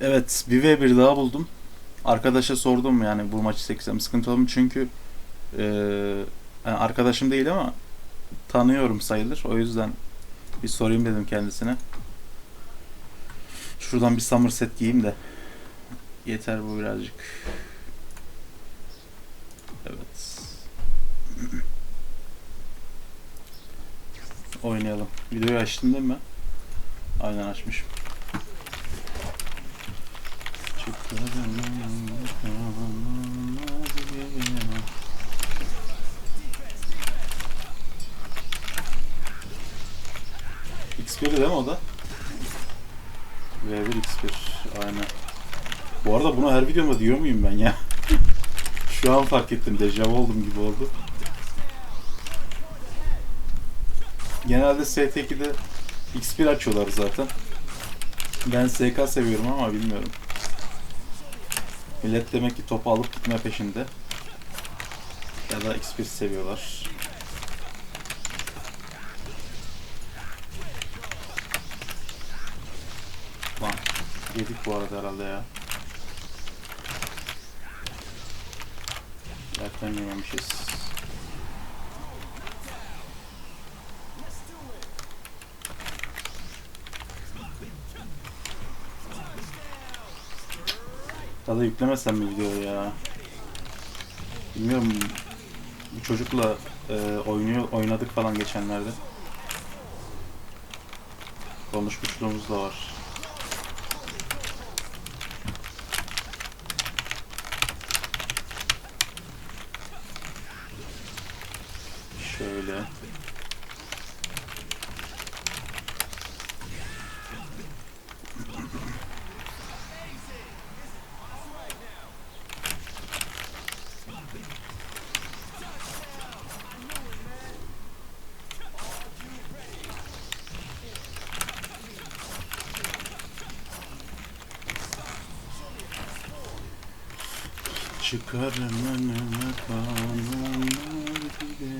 Evet, bir v bir daha buldum. Arkadaşa sordum yani bu maçı çeksem sıkıntı olur mu? Çünkü eee, yani arkadaşım değil ama tanıyorum sayılır. O yüzden bir sorayım dedim kendisine. Şuradan bir Somerset giyeyim de. Yeter bu birazcık. Evet. Oynayalım. Videoyu açtın değil mi? Aynen açmışım. X1 değil mi o da? V1 X1 aynen. Bu arada bunu her videomda diyor muyum ben ya? Şu an fark ettim. Dejavu oldum gibi oldu. Genelde ST2'de X1 açıyorlar zaten. Ben SK seviyorum ama bilmiyorum. Millet demek ki topu alıp gitme peşinde. Ya da X1 seviyorlar. Lan yedik bu arada herhalde ya. Erken yememişiz. Ya da yüklemesem mi videoyu ya? Bilmiyorum. Bu çocukla e, oynuyor, oynadık falan geçenlerde. Konuşmuşluğumuz da var. Şöyle. Çıkarım önüme gibi.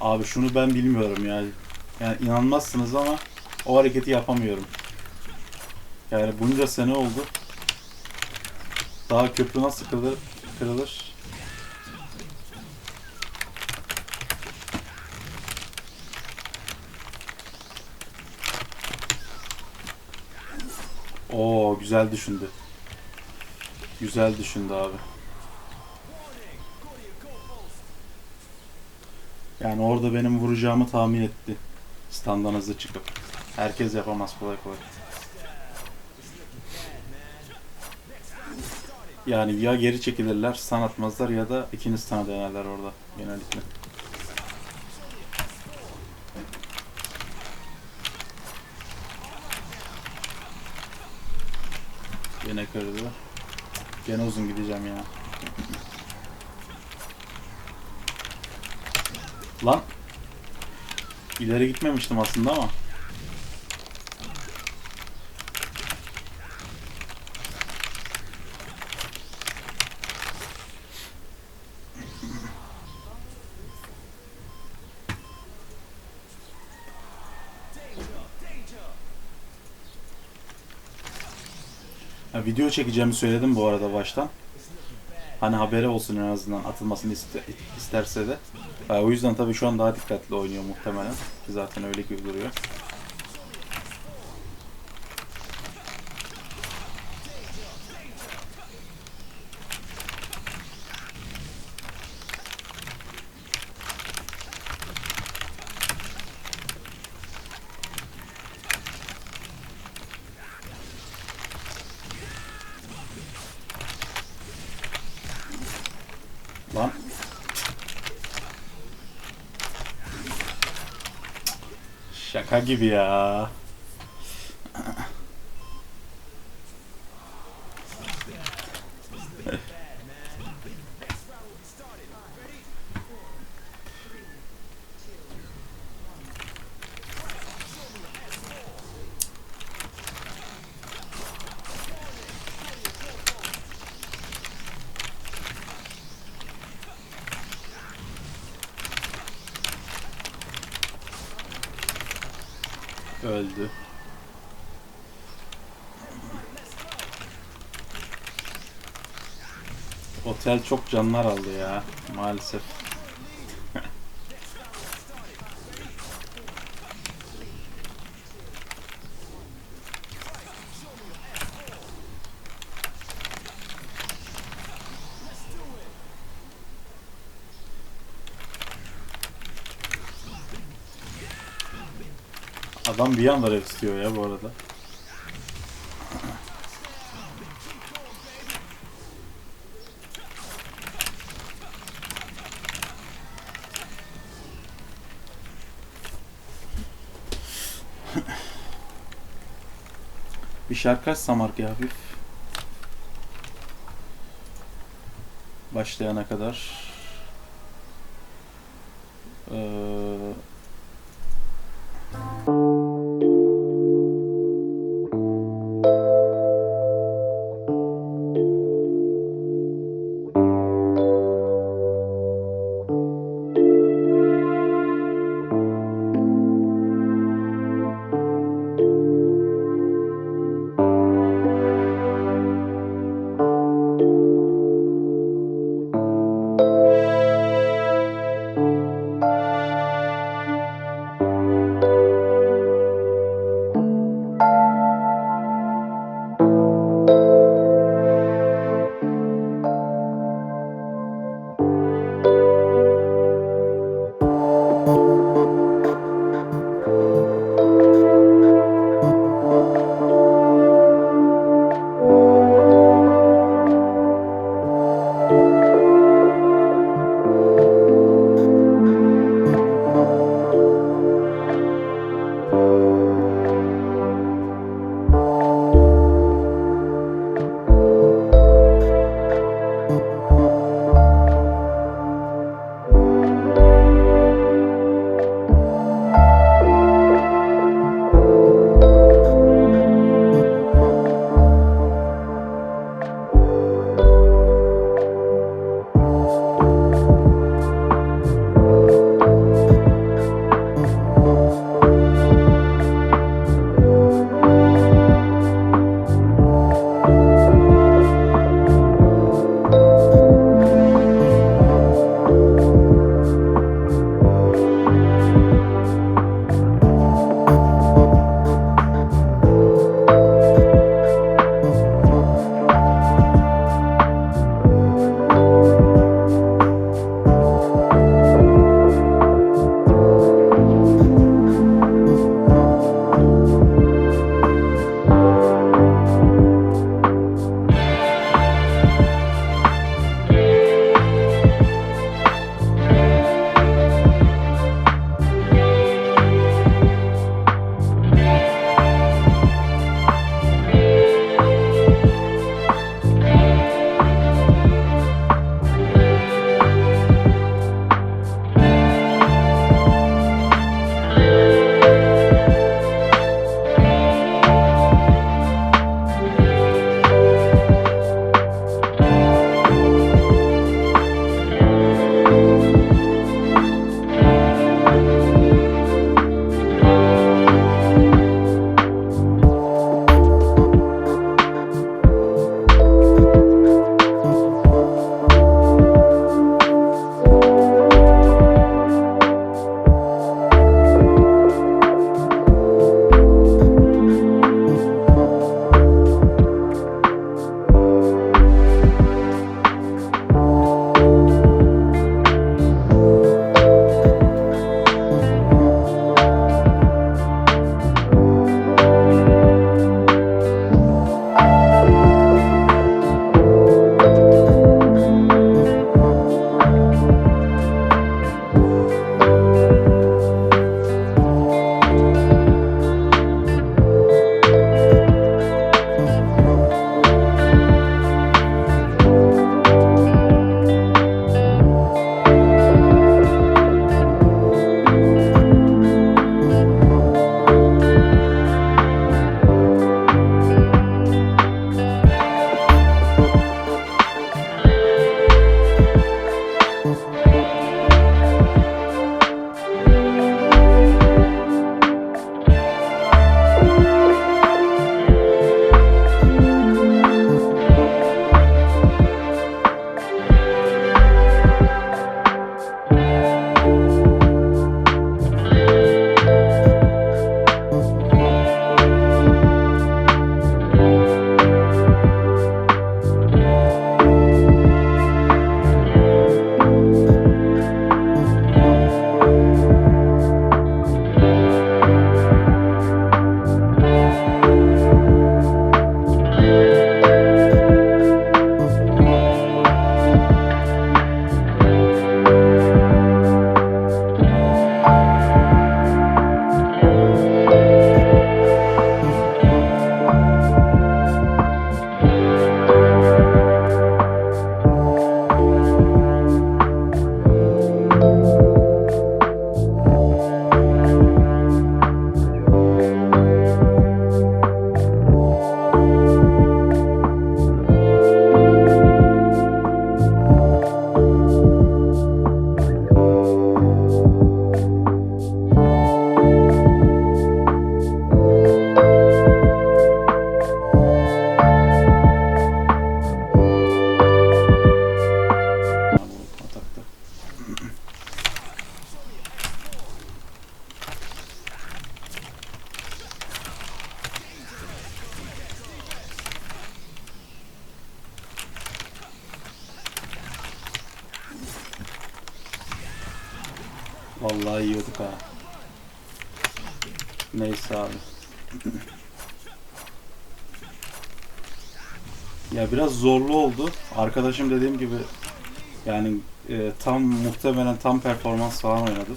Abi şunu ben bilmiyorum ya. Yani inanmazsınız ama o hareketi yapamıyorum. Yani bunca sene oldu. Daha köprü nasıl kırılır? kırılır? Oo güzel düşündü. Güzel düşündü abi. Yani orada benim vuracağımı tahmin etti. Standan hızlı çıkıp. Herkes yapamaz kolay kolay. Yani ya geri çekilirler, stun atmazlar ya da ikiniz stun denerler orada genellikle. Gene kırdı. Gene uzun gideceğim ya. Lan. İleri gitmemiştim aslında ama. Ha, video çekeceğimi söyledim bu arada baştan. Hani haberi olsun en azından atılmasını iste- isterse de. O yüzden tabii şu an daha dikkatli oynuyor muhtemelen. Zaten öyle gibi duruyor. Lan. Şaka gibi ya. Öldü. Otel çok canlar aldı ya maalesef. Adam bir anda rap istiyor ya bu arada. Bir şarkı açsam arkaya hafif. Başlayana kadar. Ee, Vallahi yiyorduk ha. Neyse abi. ya biraz zorlu oldu. Arkadaşım dediğim gibi yani e, tam muhtemelen tam performans falan oynadı.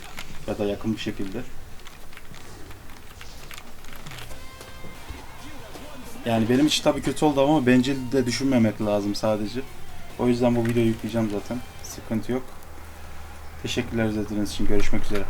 Ya da yakın bir şekilde. Yani benim için tabii kötü oldu ama bencil de düşünmemek lazım sadece. O yüzden bu videoyu yükleyeceğim zaten. Sıkıntı yok. Teşekkürler izlediğiniz için. Görüşmek üzere.